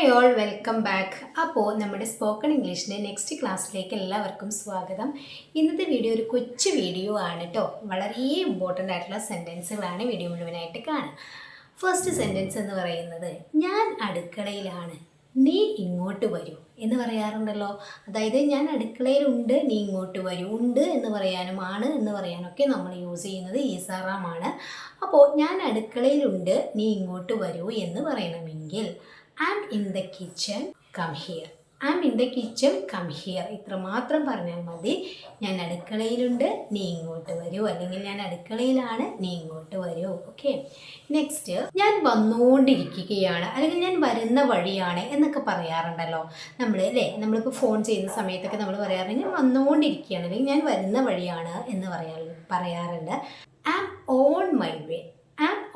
Hi all welcome back അപ്പോൾ നമ്മുടെ spoken ഇംഗ്ലീഷിന്റെ next ക്ലാസ്സിലേക്ക് എല്ലാവർക്കും സ്വാഗതം. ഇന്നത്തെ വീഡിയോ ഒരു കൊച്ചു വീഡിയോ ആണ് കേട്ടോ വളരെ ഇമ്പോർട്ടന്റ് ആയിട്ടുള്ള സെന്റൻസുകളാണ് വീഡിയോ മുഴുവനായിട്ട് കാണുക. ഫസ്റ്റ് സെന്റൻസ് എന്ന് പറയുന്നത് ഞാൻ അടുക്കളയിലാണ് നീ ഇങ്ങോട്ട് വരൂ എന്ന് പറയാറുണ്ടല്ലോ. അതായത് ഞാൻ അടുക്കളയിലുണ്ട് നീ ഇങ്ങോട്ട് വരൂ. ഉണ്ട് എന്ന് പറയാനും ആണ് എന്ന് പറയാനൊക്കെ നമ്മൾ യൂസ് ചെയ്യുന്നത് ഈസാറാമാണ് അപ്പോൾ ഞാൻ അടുക്കളയിലുണ്ട് നീ ഇങ്ങോട്ട് വരൂ എന്ന് പറയണമെങ്കിൽ am in the kitchen come here I am in the kitchen come here ഇത്ര മാത്രം പറഞ്ഞാൽ മതി. ഞാൻ അടുക്കളയിലുണ്ട് നീ ഇങ്ങോട്ട് വരൂ. അല്ലെങ്കിൽ ഞാൻ അടുക്കളയിലാണ് നീ ഇങ്ങോട്ട് വരൂ. ഓക്കെ നെക്സ്റ്റ് ഞാൻ വന്നുകൊണ്ടിരിക്കുകയാണ്. അല്ലെങ്കിൽ ഞാൻ വരുന്ന വഴിയാണ് എന്നൊക്കെ പറയാറുണ്ടല്ലോ. നമ്മൾ അല്ലേ? നമ്മളിപ്പോൾ ഫോൺ ചെയ്യുന്ന സമയത്തൊക്കെ നമ്മൾ പറയാറുണ്ട് ഞാൻ വന്നുകൊണ്ടിരിക്കുകയാണ്. അല്ലെങ്കിൽ ഞാൻ വരുന്ന വഴിയാണ് എന്ന് പറയാ പറയാറുണ്ട്. I am on my way I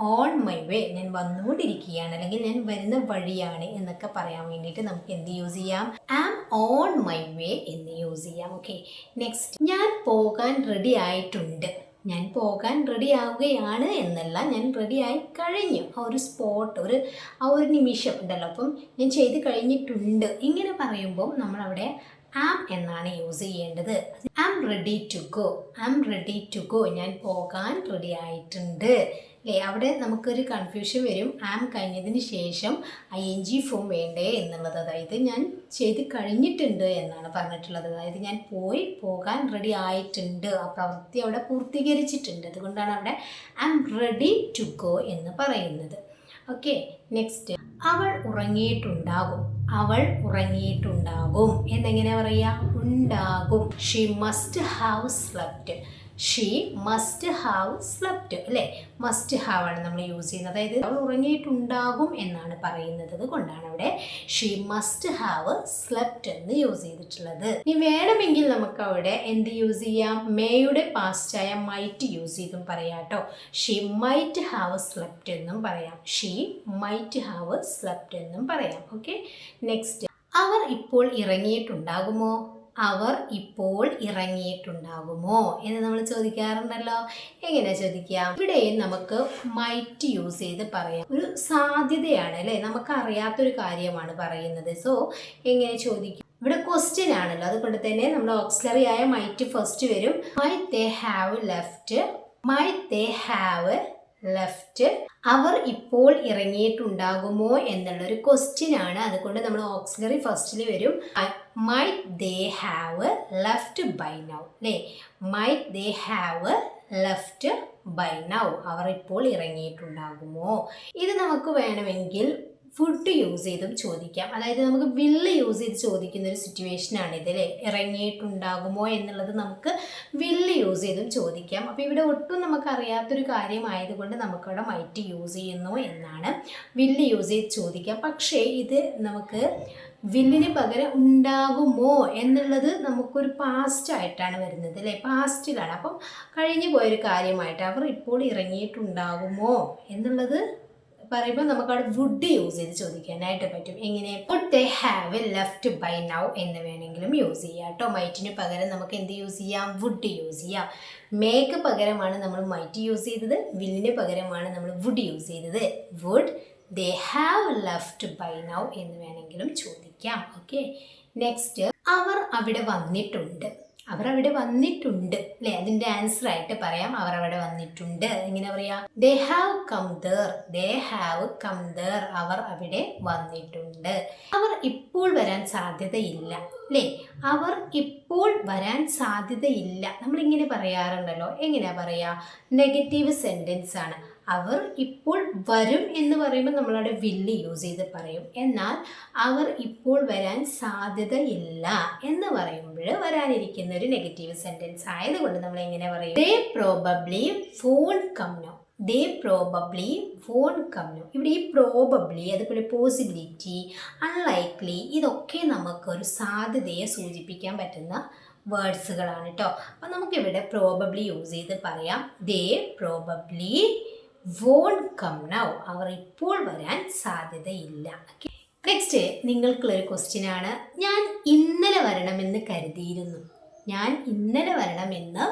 on my way ഞാൻ വന്നുകൊണ്ടിരിക്കുകയാണ് അല്ലെങ്കിൽ ഞാൻ വരുന്ന വഴിയാണ് എന്നൊക്കെ പറയാൻ വേണ്ടിയിട്ട് നമുക്ക് എന്ത് യൂസ് ചെയ്യാം? ആം ഓൺ മൈ വേ എന്ന് യൂസ് ചെയ്യാം ഓക്കെ നെക്സ്റ്റ് ഞാൻ പോകാൻ റെഡി ആയിട്ടുണ്ട്. ഞാൻ പോകാൻ റെഡി ആവുകയാണ് എന്നല്ല ഞാൻ റെഡി ആയി കഴിഞ്ഞു. ആ ഒരു സ്പോട്ട് ഒരു ആ ഒരു നിമിഷം ഉണ്ടല്ലോ. അപ്പം ഞാൻ ചെയ്ത് കഴിഞ്ഞിട്ടുണ്ട്. ഇങ്ങനെ പറയുമ്പോൾ നമ്മളവിടെ ആം എന്നാണ് യൂസ് ചെയ്യേണ്ടത്. Am ready to go am ready to go ഞാൻ പോകാൻ റെഡി ആയിട്ടുണ്ട്. അല്ലേ? അവിടെ നമുക്കൊരു കൺഫ്യൂഷൻ വരും. ആം കഴിഞ്ഞതിന് ശേഷം ഐ എൻ ജി ഫോം വേണ്ടേ എന്നുള്ളത്. അതായത് ഞാൻ ചെയ്ത് കഴിഞ്ഞിട്ടുണ്ട് എന്നാണ് പറഞ്ഞിട്ടുള്ളത്. അതായത് ഞാൻ പോയി പോകാൻ റെഡി ആയിട്ടുണ്ട്. ആ പ്രവൃത്തി അവിടെ പൂർത്തീകരിച്ചിട്ടുണ്ട്. അതുകൊണ്ടാണ് അവിടെ I am ready to go എന്ന് പറയുന്നത്. ഓക്കെ നെക്സ്റ്റ് അവൾ ഉറങ്ങിയിട്ടുണ്ടാകും. അവൾ ഉറങ്ങിയിട്ടുണ്ടാകും. എന്നെങ്ങനെ പറയുക? ഉണ്ടാകും. She must have slept she must have slept അല്ലേ? മസ്റ്റ് ഹാവ് ആണ് നമ്മൾ യൂസ് ചെയ്യുന്നത്. അതായത് അവൾ ഉറങ്ങിയിട്ടുണ്ടാകും എന്നാണ് പറയുന്നത് കൊണ്ടാണ് അവിടെ ഷീ മസ്റ്റ് ഹാവ് സ്ലപ്റ്റ് എന്ന് യൂസ് ചെയ്തിട്ടുള്ളത്. ഇനി വേണമെങ്കിൽ നമുക്ക് അവിടെ എന്ത് യൂസ് ചെയ്യാം? മേയുടെ പാസ്റ്റായ മൈറ്റ് യൂസ് ചെയ്തും പറയാം കേട്ടോ. ഷീ മൈറ്റ് ഹാവ് സ്ലപ്റ്റ് എന്നും പറയാം. ഷീ മൈറ്റ് ഹാവ് സ്ലപ്റ്റ് എന്നും പറയാം. ഓക്കെ നെക്സ്റ്റ് അവർ ഇപ്പോൾ ഇറങ്ങിയിട്ടുണ്ടാകുമോ? അവർ ഇപ്പോൾ ഇറങ്ങിയിട്ടുണ്ടാകുമോ എന്ന് നമ്മൾ ചോദിക്കാറുണ്ടല്ലോ. എങ്ങനെ ചോദിക്കാം? ഇവിടെയും നമുക്ക് മൈറ്റ് യൂസ് ചെയ്ത് പറയാം. ഒരു സാധ്യതയാണ് അല്ലേ? നമുക്ക് അറിയാത്തൊരു കാര്യമാണ് പറയുന്നത്. സോ എങ്ങനെ ചോദിക്കും? ഇവിടെ ക്വസ്റ്റ്യൻ ആണല്ലോ. അതുകൊണ്ട് തന്നെ നമ്മൾ ഓക്സിലറി ആയ മൈറ്റ് ഫസ്റ്റ് വരും. Might they have left might they have left അവർ ഇപ്പോൾ ഇറങ്ങിയിട്ടുണ്ടാകുമോ എന്നുള്ളൊരു ക്വസ്റ്റ്യൻ ആണ്. അതുകൊണ്ട് നമ്മൾ ഓക്സിലറി ഫസ്റ്റിൽ വരും. Might they have left by now അല്ലേ? Might they have left by now അവർ ഇപ്പോൾ ഇറങ്ങിയിട്ടുണ്ടാകുമോ? ഇത് നമുക്ക് വേണമെങ്കിൽ ഫുഡ് യൂസ് ചെയ്തും ചോദിക്കാം. അതായത് നമുക്ക് വില്ല് യൂസ് ചെയ്ത് ചോദിക്കുന്ന ഒരു സിറ്റുവേഷനാണ് ഇത് അല്ലേ? ഇറങ്ങിയിട്ടുണ്ടാകുമോ എന്നുള്ളത് നമുക്ക് വില്ല് യൂസ് ചെയ്തും ചോദിക്കാം. അപ്പോൾ ഇവിടെ ഒട്ടും നമുക്ക് അറിയാത്തൊരു കാര്യമായതുകൊണ്ട് നമുക്കവിടെ മൈറ്റ് യൂസ് ചെയ്യുന്നു എന്നാണ് വില്ല് യൂസ് ചെയ്ത് ചോദിക്കാം. പക്ഷേ ഇത് നമുക്ക് വില്ലിന് പകരം ഉണ്ടാകുമോ എന്നുള്ളത് നമുക്കൊരു പാസ്റ്റ് ആയിട്ടാണ് വരുന്നത് അല്ലേ? പാസ്റ്റിലാണ് അപ്പം കഴിഞ്ഞു പോയൊരു കാര്യമായിട്ട് അവർ ഇപ്പോൾ ഇറങ്ങിയിട്ടുണ്ടാകുമോ എന്നുള്ളത് പറയുമ്പോൾ നമുക്ക് അവിടെ വുഡ് യൂസ് ചെയ്ത് ചോദിക്കാനായിട്ട് പറ്റും. എങ്ങനെ? Would they have left by now എന്ന് വേണമെങ്കിലും യൂസ് ചെയ്യാം. കേട്ടോ മൈറ്റിന് പകരം നമുക്ക് എന്ത് യൂസ് ചെയ്യാം? വുഡ് യൂസ് ചെയ്യാം. മേക്ക് പകരമാണ് നമ്മൾ മൈറ്റ് യൂസ് ചെയ്തത്. വില്ലിന് പകരമാണ് നമ്മൾ വുഡ് യൂസ് ചെയ്തത്. Would they have left by now എന്ന് വേണമെങ്കിലും ചോദിക്കാം. ഓക്കെ നെക്സ്റ്റ് അവർ അവിടെ വന്നിട്ടുണ്ട്. അവർ അവിടെ വന്നിട്ടുണ്ട്. അല്ലെ? അതിന്റെ ആൻസർ ആയിട്ട് പറയാം. അവർ അവിടെ വന്നിട്ടുണ്ട്. എങ്ങനെ പറയാ? They have come there they have come there അവർ അവിടെ വന്നിട്ടുണ്ട്. അവർ ഇപ്പോൾ വരാൻ സാധ്യതയില്ല. അല്ലേ? അവർ ഇപ്പോൾ വരാൻ സാധ്യതയില്ല. നമ്മളിങ്ങനെ പറയാറുണ്ടല്ലോ. എങ്ങനെയാ പറയാ? നെഗറ്റീവ് സെന്റൻസ് ആണ്. അവർ ഇപ്പോൾ വരും എന്ന് പറയുമ്പോൾ നമ്മളവിടെ വില്ല് യൂസ് ചെയ്ത് പറയും. എന്നാൽ അവർ ഇപ്പോൾ വരാൻ സാധ്യതയില്ല എന്ന് പറയുമ്പോൾ വരാനിരിക്കുന്ന ഒരു നെഗറ്റീവ് സെന്റൻസ് ആയതുകൊണ്ട് നമ്മൾ എങ്ങനെ പറയും? They probably phone come no they probably phone come ഇവിടെ ഈ പ്രോബബ്ലി അതുപോലെ പോസിബിലിറ്റി അൺലൈക്ലി ഇതൊക്കെ നമുക്ക് ഒരു സാധ്യതയെ സൂചിപ്പിക്കാൻ പറ്റുന്ന വേർഡ്സുകളാണ് കേട്ടോ അപ്പം നമുക്കിവിടെ പ്രോബബ്ലി യൂസ് ചെയ്ത് പറയാം. They probably won't come now അവർ ഇപ്പോൾ വരാൻ സാധ്യതയില്ല. നെക്സ്റ്റ് നിങ്ങൾക്കുള്ളൊരു ക്വസ്റ്റ്യൻ ആണ്. ഞാൻ ഇന്നലെ വരണമെന്ന് കരുതിയിരുന്നു. ഞാൻ ഇന്നലെ വരണമെന്ന്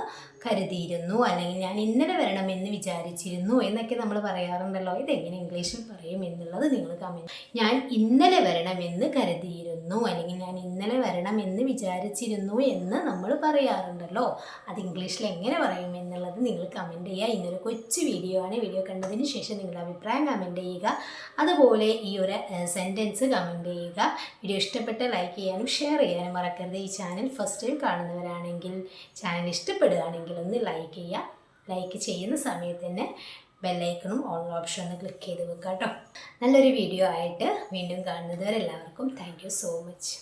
കരുതിയിരുന്നു. അല്ലെങ്കിൽ ഞാൻ ഇന്നലെ വരണം എന്ന് വിചാരിച്ചിരുന്നു എന്നൊക്കെ നമ്മൾ പറയാറുണ്ടല്ലോ. ഇതെങ്ങനെ ഇംഗ്ലീഷിൽ പറയും എന്നുള്ളത് നിങ്ങൾ കമന്റ് ഞാൻ ഇന്നലെ വരണം എന്ന് കരുതിയിരുന്നു. അല്ലെങ്കിൽ ഞാൻ ഇന്നലെ വരണം എന്ന് വിചാരിച്ചിരുന്നു എന്ന് നമ്മൾ പറയാറുണ്ടല്ലോ. അത് ഇംഗ്ലീഷിൽ എങ്ങനെ പറയും എന്നുള്ളത് നിങ്ങൾ കമന്റ് ചെയ്യുക. ഇന്നൊരു കൊച്ചു വീഡിയോ ആണ്. വീഡിയോ കണ്ടതിന് ശേഷം നിങ്ങളുടെ അഭിപ്രായം കമന്റ് ചെയ്യുക. അതുപോലെ ഈ ഒരു സെന്റൻസ് കമന്റ് ചെയ്യുക. വീഡിയോ ഇഷ്ടപ്പെട്ട ലൈക്ക് ചെയ്യാനും ഷെയർ ചെയ്യാനും മറക്കരുത്. ഈ ചാനൽ ഫസ്റ്റ് ടൈം കാണുന്നവരാണെങ്കിൽ ചാനൽ ഇഷ്ടപ്പെടുകയാണെങ്കിൽ ഒന്ന് ലൈക്ക് ചെയ്യുക. ലൈക്ക് ചെയ്യുന്ന സമയത്ത് തന്നെ ബെല്ലൈക്കണും ഓൺ ഓപ്ഷൻ ഒന്ന് ക്ലിക്ക് ചെയ്ത് വെക്കുക കേട്ടോ. നല്ലൊരു വീഡിയോ ആയിട്ട് വീണ്ടും കാണുന്നത് വരെ എല്ലാവർക്കും താങ്ക് സോ മച്ച്